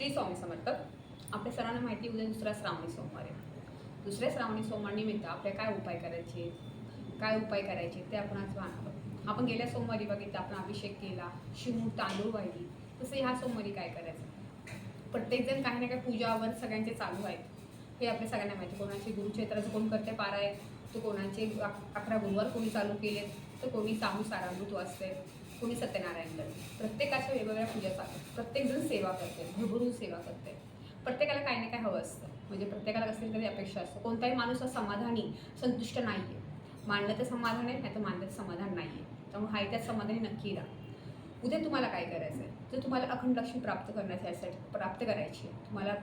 श्री स्वामी समर्थ. आपल्या सरांना माहिती उद्या दुसरा श्रावणी सोमवार आहे. दुसऱ्या श्रावणी सोमवार निमित्त आपल्या काय उपाय करायचे? काय उपाय करायचे ते आपण आज पाहणार आपण गेल्या सोमवारी बघितलं आपण अभिषेक केला शिमूट तांदूळ वाहिली तसं ह्या सोमवारी काय करायचं? प्रत्येकजण काही ना काही पूजावर सगळ्यांचे चालू आहेत. हे आपल्या सगळ्यांना माहिती. कोणाचे गुरुक्षेत्राचं कोण करते पारायण तर कोणाचे अकरा गुरुवार कोणी चालू केले तर कोणी साहू सारामृत वाचते कोणी सत्यनारायणकडे प्रत्येकाच्या वेगवेगळ्या पूजा चालतात. प्रत्येकजण सेवा करते. भरभरून सेवा करते. प्रत्येकाला काही ना काही हवं असतं. म्हणजे प्रत्येकाला कसली तरी अपेक्षा असतं. कोणताही माणूस हा समाधानी संतुष्ट नाही आहे मानलं तर समाधान आहे नाही तर मानलं तर समाधान नाही आहे त्यामुळे हाय त्यात समाधानी नक्की राहा. उद्या तुम्हाला काय करायचं आहे तर तुम्हाला अखंड लक्ष्मी प्राप्त करण्यासाठी प्राप्त करायची आहे तुम्हाला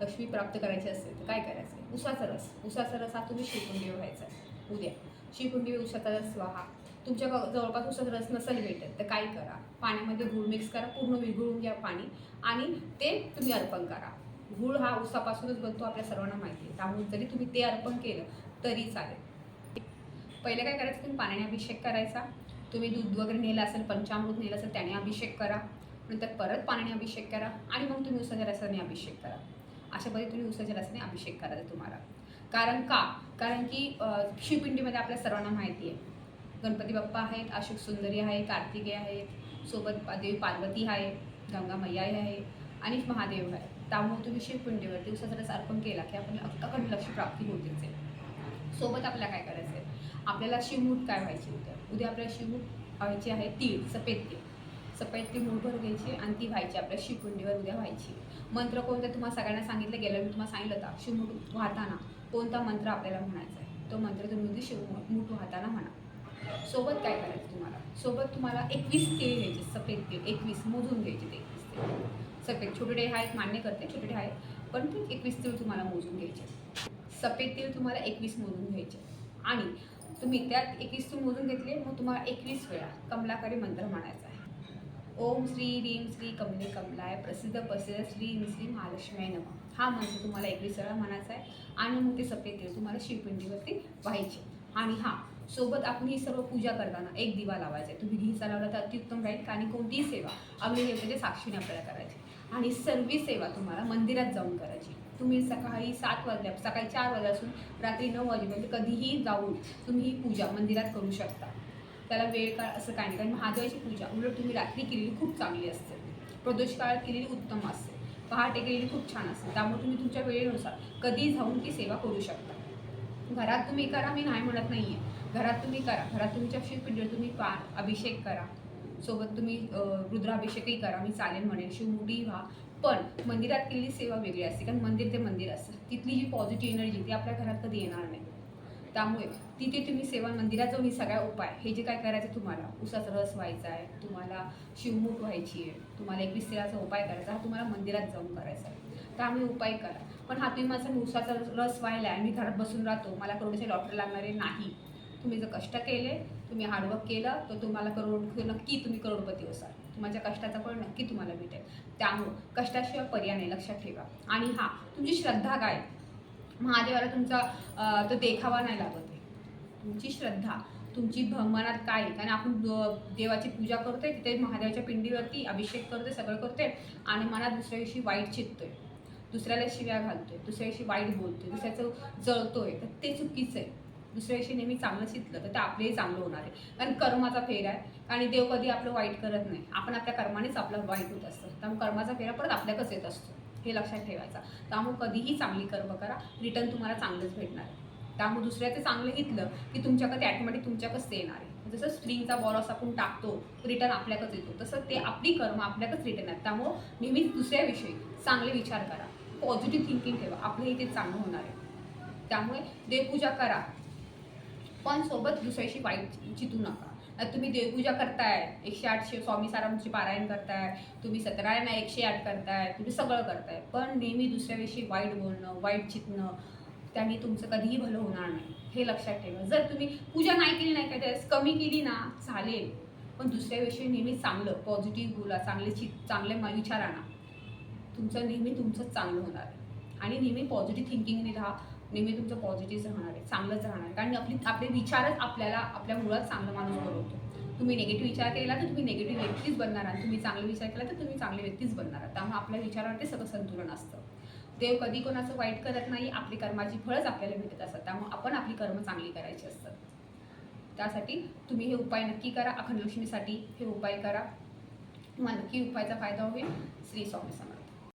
लक्ष्मी प्राप्त करायची असेल तर काय करायचं आहे उसाचा रस. उसाचा रस हा तुम्ही श्रीकुंडी व्हायचा आहे. उद्या. श्रीकुंडी उसाचा रस व्हा. तुमच्या जवळपास उसाचा रस नसेल भेटत तर काय करा? पाण्यामध्ये गूळ मिक्स करा पूर्ण विघळून घ्या पाणी आणि ते तुम्ही अर्पण करा. गूळ हा उसापासूनच बनतो आपल्या सर्वांना माहिती आहे. त्यामुळे जरी तुम्ही ते अर्पण केलं तरी चालेल. पहिले काय करायचं तुम्ही पाण्याने अभिषेक करायचा. तुम्ही दूध वगैरे नेलं असेल पंचामृत नेलं असेल त्याने अभिषेक करा. नंतर परत पाण्याने अभिषेक करा आणि मग तुम्ही उसाच्या रसाने अभिषेक करा. अशा पद्धतीने तुम्ही उसाच्या रसाने अभिषेक करायचा तुम्हाला. कारण का? कारण की शिवपिंडीमध्ये आपल्या सर्वांना माहिती आहे. गणपती बाप्पा आहेत अशोक सुंदरी आहे कार्तिकेय आहेत सोबत देवी पार्वती आहे गंगा मैयाई आहे आणि महादेव आहे. त्यामुळे तुम्ही शिवपिंडीवर दिवसाचा रस अर्पण केला की आपण अखंड लक्ष प्राप्ती होतेच आहे. सोबत आपल्याला काय करायचं आहे? आपल्याला शिवमूठ काय व्हायची उद्या उद्या आपल्याला शिवमूठ व्हायची आहे तीळ सफेद तीळ. सफेद ती मूठभर घ्यायची आणि ती व्हायची आपल्या शिवकुंडीवर उद्या व्हायची. मंत्र कोणता तुम्हाला सगळ्यांना सांगितलं गेलं मी तुम्हाला सांगितलं होता. शिवमूठ वाहताना कोणता मंत्र आपल्याला म्हणायचा आहे? तो मंत्र तुम्ही उद्या शिवमूठ वाहताना म्हणा. सोबत काय करायचं तुम्हाला? सोबत तुम्हाला एकवीस तीळ घ्यायचे सफेद तीळ एकवीस मोजून घ्यायचे ते एकवीस तीळ सफेद छोटे डे आहेत मान्य करते छोटे डे आहेत पण ते एकवीस तीळ तुम्हाला मोजून घ्यायचे सफेद तीळ तुम्हाला एकवीस मोजून घ्यायचे आणि तुम्ही त्यात एकवीस तीळ मोजून घेतले मग तुम्हाला एकवीस वेळा कमलाकारी मंत्र म्हणायचा आहे. ओम श्री रीम श्री कमले कमलाय प्रसिद्ध प्रसिद्ध श्री श्री महालक्ष्मी नम. हा मंत्र तुम्हाला एकवीस वेळा म्हणायचा आहे. आणि मग ते सफेद तीळ तुम्हाला शिवपिंडीवरती व्हायचे. आणि हा सोबत आपण ही सर्व पूजा करताना एक दिवा लावायचा आहे. तुम्ही घिसा लावला तर अत्युत्तम राहील. आणि कोणतीही सेवा अग्निदेवतेच्या साक्षीने आपल्याला करायची. आणि सर्व सेवा तुम्हाला मंदिरात जाऊन करायची. तुम्ही सकाळी सात वाजल्या सकाळी चार वाजल्यापासून रात्री नऊ वाजेपर्यंत कधीही जाऊन तुम्ही ही पूजा मंदिरात करू शकता. त्याला वेळ काळ असं काही नाही. कारण महादेवाची पूजा उलट तुम्ही रात्री केलेली खूप चांगली असते. प्रदोष काळात केलेली उत्तम असते. पहाटे केलेली खूप छान असते. त्यामुळे तुम्ही तुमच्या वेळेनुसार कधी जाऊन ती सेवा करू शकता. घरात तुम्ही करा मी नाही म्हणत नाही आहे घरात तुम्ही करा. घरात तुम्ही तुमच्या पिंड तुम्ही पा अभिषेक करा. सोबत तुम्ही रुद्राभिषेकही करा. मी चालेल म्हणेन शिवमुठी व्हा. पण मंदिरात केलेली सेवा वेगळी असते कारण मंदिर ते मंदिर असतं. तिथली जी पॉझिटिव्ह एनर्जी ती आपल्या घरात कधी येणार नाही. त्यामुळे तिथे तुम्ही सेवा मंदिरात जाऊन सगळ्या उपाय. हे जे काय करायचं तुम्हाला उसाचा रस व्हायचा आहे तुम्हाला शिवमूठ व्हायची आहे तुम्हाला एकवीस तेलाचा उपाय करायचा हा तुम्हाला मंदिरात जाऊन करायचा आहे. त्यामुळे उपाय करा. पण हा तुम्ही माझा मी उसाचा रस व्हायला आहे मी घरात बसून राहतो मला करोडचे डॉक्टर लागणारे नाही. तुम्ही जर कष्ट केले तुम्ही हार्डवर्क केलं तर तुम्हाला करोड नक्की तुम्ही करोडपती असाल. तुमच्या कष्टाचा फळ नक्की तुम्हाला भेटेल. त्यामुळं कष्टाशिवाय पर्याय नाही लक्षात ठेवा. आणि हा तुमची श्रद्धा काय महादेवाला तुमचा तो देखावा नाही लागत. आहे तुमची श्रद्धा तुमची भ- मनात काय आहे? कारण आपण द- देवाची पूजा करतोय तिथे महादेवाच्या पिंडीवरती अभिषेक करतोय सगळं करतोय आणि मनात दुसऱ्या दिवशी वाईट चित्तोय. दुसऱ्याला शिव्या घालतोय दुसऱ्याशी वाईट बोलतोय दुसऱ्याचं जळतोय तर ते चुकीचं आहे. दुसऱ्याशी नेहमी चांगलं शिकलं तर ते आपलेही चांगलं होणार आहे. कारण कर्माचा फेर आहे. आणि देव कधी आपलं वाईट करत नाही. आपण आपल्या कर्मानेच आपलं वाईट होत असतं. त्यामुळे कर्माचा फेरा परत आपल्याकच येत असतो. हे लक्षात ठेवायचा. त्यामुळे कधीही चांगली कर्म करा. रिटर्न तुम्हाला चांगलंच भेटणार आहे. त्यामुळे दुसऱ्याचं चांगलं घेतलं की तुमच्याकडे ॲटोमॅटिक तुमच्याकडे ते येणार आहे. जसं स्प्रिंगचा असा आपण टाकतो रिटर्न आपल्याकच येतो. तसं ते आपली कर्म आपल्याकच रिटर्न आहेत. त्यामुळं नेहमीच दुसऱ्याविषयी चांगले विचार करा. पॉझिटिव्ह थिंकिंग ठेवा. आपलं इथे चांगलं होणार आहे. त्यामुळे देवपूजा करा. पण सोबत दुसऱ्याशी वाईट चितू नका. तुम्ही देवपूजा करताय एकशे आठशे स्वामी सारामची पारायण करताय तुम्ही सतरायणा एकशे आठ करताय तुम्ही सगळं करताय. पण नेहमी दुसऱ्याविषयी वाईट बोलणं वाईट चितणं त्यांनी तुमचं कधीही भलं होणार नाही. हे लक्षात ठेवा. जर तुम्ही पूजा नाही केली नाही काय कमी केली ना चालेल. पण दुसऱ्याविषयी नेहमी चांगलं पॉझिटिव्ह बोला चांगले चि चांगले म- विचार आणा तुमचं नेहमी तुमचंच चांगलं होणार आहे. आणि नेहमी पॉझिटिव्ह थिंकिंगने राहा. नेहमी तुमचं पॉझिटिव्ह राहणार आहे. चांगलंच राहणार आहे. कारण आपली आपले विचारच आपल्याला आपल्या मुळात चांगलं माणूस बनवतो. तुम्ही निगेटिव्ह विचार केला तर तुम्ही निगेटिव्ह व्यक्तीच बनणार आणि तुम्ही चांगले विचार केला तर तुम्ही चांगले व्यक्तीच बनणार. आहात त्यामुळे आपल्या विचारावरती सगळं संतुलन असतं. देव कधी कोणाचं वाईट करत नाही आपली कर्माची फळच आपल्याला भेटत असतात. त्यामुळे आपण आपली कर्म चांगली करायची असतात. त्यासाठी तुम्ही हे उपाय नक्की करा. अखंड लक्ष्मीसाठी हे उपाय करा. तुम्हाला नक्की उपायाचा फायदा होईल. श्री स्वामी